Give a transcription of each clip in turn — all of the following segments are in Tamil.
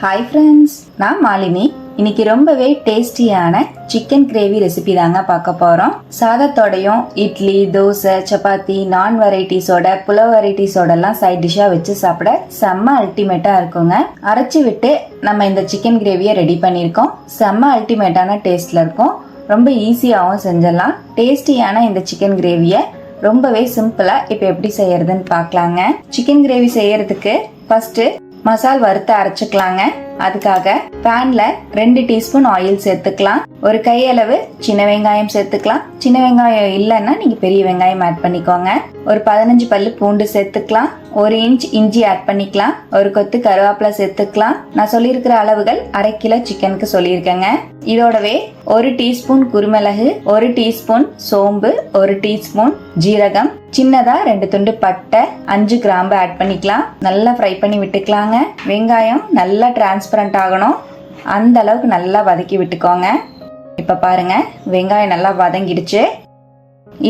ஹாய் ஃப்ரெண்ட்ஸ் நான் மாலினி. இன்னைக்கு ரொம்பவே டேஸ்டியான சிக்கன் கிரேவி ரெசிபி தாங்க பார்க்க போறோம். சாதத்தோடையும் இட்லி தோசை சப்பாத்தி நான் வெரைட்டிஸோட புலவ் வெரைட்டிஸோட எல்லாம் சைட் டிஷ்ஷா வச்சு சாப்பிட செம்ம அல்டிமேட்டா இருக்குங்க. அரைச்சி விட்டு நம்ம இந்த சிக்கன் கிரேவியை ரெடி பண்ணியிருக்கோம். செம்ம அல்டிமேட்டான டேஸ்ட்ல இருக்கும். ரொம்ப ஈஸியாகவும் செஞ்சிடலாம் டேஸ்டியான இந்த சிக்கன் கிரேவியை ரொம்பவே சிம்பிளா இப்போ எப்படி செய்யறதுன்னு பார்க்கலாங்க. சிக்கன் கிரேவி செய்யறதுக்கு ஃபர்ஸ்ட் மசால் வறுத்து அரைச்சுக்கலாங்க. அதுக்காக பேன்ல ரெண்டு டீஸ்பூன் ஆயில் சேர்த்துக்கலாம். ஒரு கையளவு சின்ன வெங்காயம் சேர்த்துக்கலாம். சின்ன வெங்காயம் இல்லைன்னா நீங்க பெரிய வெங்காயம் ஆட் பண்ணிக்கோங்க. ஒரு பதினஞ்சு பல்லு பூண்டு சேர்த்துக்கலாம். ஒரு இன்ச் இஞ்சி ஆட் பண்ணிக்கலாம். ஒரு கொத்து கருவேப்பிலை சேர்த்துக்கலாம். நான் சொல்லியிருக்கிற அளவுகள் அரை கிலோ சிக்கனுக்கு சொல்லியிருக்கேங்க. இதோடவே ஒரு டீஸ்பூன் குருமிளகு ஒரு டீஸ்பூன் சோம்பு ஒரு டீஸ்பூன் ஜீரகம் சின்னதாக ரெண்டு துண்டு பட்டை அஞ்சு கிராம்பு ஆட் பண்ணிக்கலாம். நல்லா ஃப்ரை பண்ணி விட்டுக்கலாங்க. வெங்காயம் நல்லா டிரான்ஸ்பரண்ட் ஆகணும். அந்த அளவுக்கு நல்லா வதக்கி விட்டுக்கோங்க. இப்போ பாருங்க வெங்காயம் நல்லா வதங்கிடுச்சு.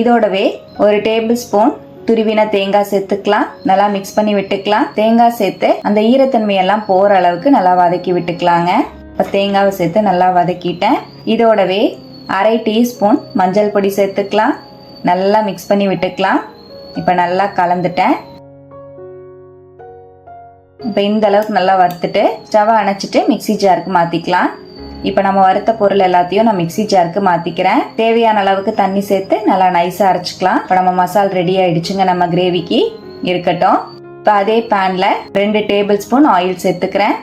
இதோடவே ஒரு டேபிள் ஸ்பூன் துருவின தேங்காய் சேர்த்துக்கலாம். நல்லா மிக்ஸ் பண்ணி விட்டுக்கலாம். தேங்காய் சேர்த்து அந்த ஈரத்தன்மையெல்லாம் போகிற அளவுக்கு நல்லா வதக்கி விட்டுக்கலாங்க. இப்போ தேங்காவை சேர்த்து நல்லா வதக்கிட்டேன். இதோடவே அரை டீஸ்பூன் மஞ்சள் பொடி சேர்த்துக்கலாம். நல்லா மிக்ஸ் பண்ணி விட்டுக்கலாம். இப்போ நல்லா கலந்துட்டேன். இப்போ இந்த அளவுக்கு நல்லா வறுத்துட்டு ஸ்டவ் அணைச்சிட்டு மிக்ஸி ஜாருக்கு மாற்றிக்கலாம் இப்போ நம்ம வறுத்த பொருள் எல்லாத்தையும் நான் மிக்ஸி ஜாருக்கு மாற்றிக்கிறேன் தேவையான அளவுக்கு தண்ணி சேர்த்து நல்லா நைஸாக அரைச்சிக்கலாம். இப்போ நம்ம மசால் ரெடி ஆயிடுச்சுங்க நம்ம கிரேவிக்கு இருக்கட்டும். இப்போ அதே பேனில் ரெண்டு டேபிள் ஸ்பூன் ஆயில் சேர்த்துக்கிறேன்.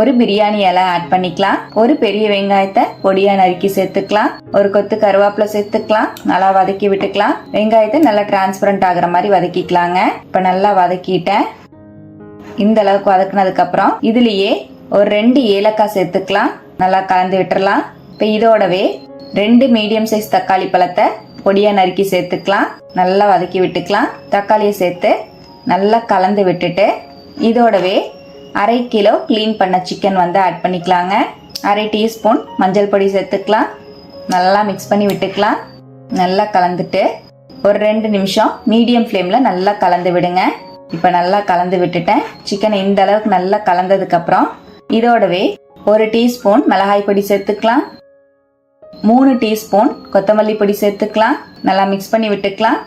ஒரு பிரியாணி இலை ஆட் பண்ணிக்கலாம். ஒரு பெரிய வெங்காயத்தை பொடியா நறுக்கி சேர்த்துக்கலாம். ஒரு கொத்து கருவேப்பிலை சேர்த்துக்கலாம். நல்லா வதக்கி விட்டுக்கலாம். வெங்காயத்தை நல்லா டிரான்ஸ்பரண்ட் ஆகுற மாதிரி வதக்கிக்கலாங்க. இப்போ நல்லா வதக்கிட்டேன். இந்த அளவுக்கு வதக்குனதுக்கு அப்புறம் இதுலயே ஒரு ரெண்டு ஏலக்காய் சேர்த்துக்கலாம். நல்லா கலந்து விட்டுறலாம். இப்போ இதோடவே ரெண்டு மீடியம் சைஸ் தக்காளி பழத்தை பொடியா நறுக்கி சேர்த்துக்கலாம். நல்லா வதக்கி விட்டுக்கலாம். தக்காளியை சேர்த்து நல்லா கலந்து விட்டுட்டு இதோடவே அரை கிலோ க்ளீன் பண்ண சிக்கன் வந்து ஆட் பண்ணிக்கலாங்க. அரை டீஸ்பூன் மஞ்சள் பொடி சேர்த்துக்கலாம். நல்லா மிக்ஸ் பண்ணி விட்டுக்கலாம். நல்லா கலந்துட்டு ஒரு ரெண்டு நிமிஷம் மீடியம் ஃப்ளேமில் நல்லா கலந்து விடுங்க. இப்போ நல்லா கலந்து விட்டுட்டேன். சிக்கன் இந்த அளவுக்கு நல்லா கலந்ததுக்கப்புறம் இதோடவே ஒரு டீஸ்பூன் மிளகாய் பொடி சேர்த்துக்கலாம். மூணு டீஸ்பூன் கொத்தமல்லி பொடி சேர்த்துக்கலாம். நல்லா மிக்ஸ் பண்ணி விட்டுக்கலாம்.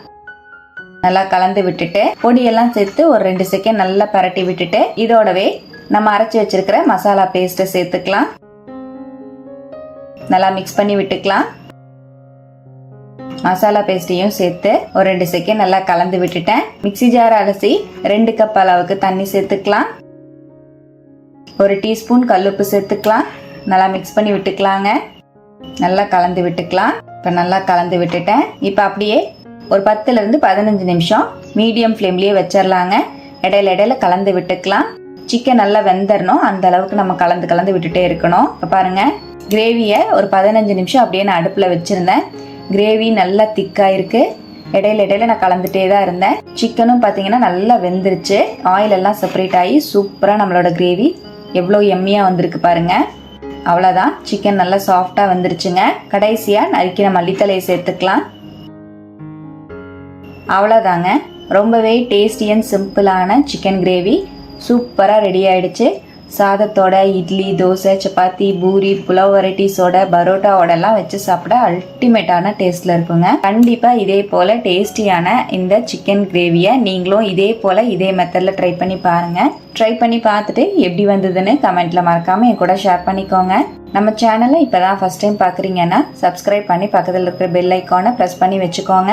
நல்லா கலந்து விட்டுட்டு பொடியெல்லாம் சேர்த்து ஒரு ரெண்டு செகண்ட் நல்லா பரட்டி விட்டுட்டு இதோடவே நம்ம அரைச்சி வச்சிருக்கிற மசாலா பேஸ்ட்டை சேர்த்துக்கலாம். நல்லா மிக்ஸ் பண்ணி விட்டுக்கலாம். மசாலா பேஸ்ட்டையும் சேர்த்து ஒரு ரெண்டு செகண்ட் நல்லா கலந்து விட்டுட்டேன். மிக்ஸி ஜார் அலசி ரெண்டு கப் அளவுக்கு தண்ணி சேர்த்துக்கலாம். ஒரு டீஸ்பூன் கல்லுப்பு சேர்த்துக்கலாம். நல்லா மிக்ஸ் பண்ணி விட்டுக்கலாங்க. நல்லா கலந்து விட்டுக்கலாம். இப்போ நல்லா கலந்து விட்டுட்டேன். இப்போ அப்படியே ஒரு பத்துலேருந்து பதினஞ்சு நிமிஷம். மீடியம் ஃப்ளேம்லேயே வச்சிடலாங்க இடையில இடையில கலந்து விட்டுக்கலாம். சிக்கன் நல்லா வெந்தரணும். அந்த அளவுக்கு நம்ம கலந்து கலந்து விட்டுட்டே இருக்கணும். இப்போ பாருங்க. கிரேவியை ஒரு பதினஞ்சு நிமிஷம் அப்படியே நான் அடுப்பில் வச்சுருந்தேன். கிரேவி நல்லா திக்காக இருக்கு. இடையில இடையில நான் கலந்துட்டே தான் இருந்தேன். சிக்கனும் பார்த்தீங்கன்னா நல்லா வெந்துருச்சு. ஆயில் எல்லாம் செப்பரேட் ஆகி சூப்பராக நம்மளோட கிரேவி எவ்வளோ எம்மியாக வந்திருக்கு பாருங்க. அவ்வளோதான் சிக்கன் நல்லா சாஃப்டாக வந்துருச்சுங்க. கடைசியாக நறுக்கின மல்லித்தலையை சேர்த்துக்கலாம். அவ்வளோதாங்க ரொம்பவே டேஸ்டி அண்ட் சிம்பிளான சிக்கன் கிரேவி சூப்பராக ரெடி ஆயிடுச்சு. சாதத்தோட இட்லி தோசை சப்பாத்தி பூரி புலவ் வெரைட்டிஸோட பரோட்டாவோடலாம் வச்சு சாப்பிட அல்டிமேட்டான டேஸ்ட்டில் இருக்குங்க. கண்டிப்பாக இதே போல் டேஸ்டியான இந்த சிக்கன் கிரேவியை நீங்களும் இதே போல் இதே மெத்தடில் ட்ரை பண்ணி பாருங்கள் ட்ரை பண்ணி பார்த்துட்டு எப்படி வந்ததுன்னு கமெண்ட்டில் மறக்காமல் என் கூட ஷேர் பண்ணிக்கோங்க. நம்ம சேனலை இப்போ தான் ஃபஸ்ட் டைம் பார்க்குறீங்கன்னா சப்ஸ்கிரைப் பண்ணி பக்கத்தில் இருக்கிற பெல் ஐக்கானை ப்ரெஸ் பண்ணி வச்சுக்கோங்க.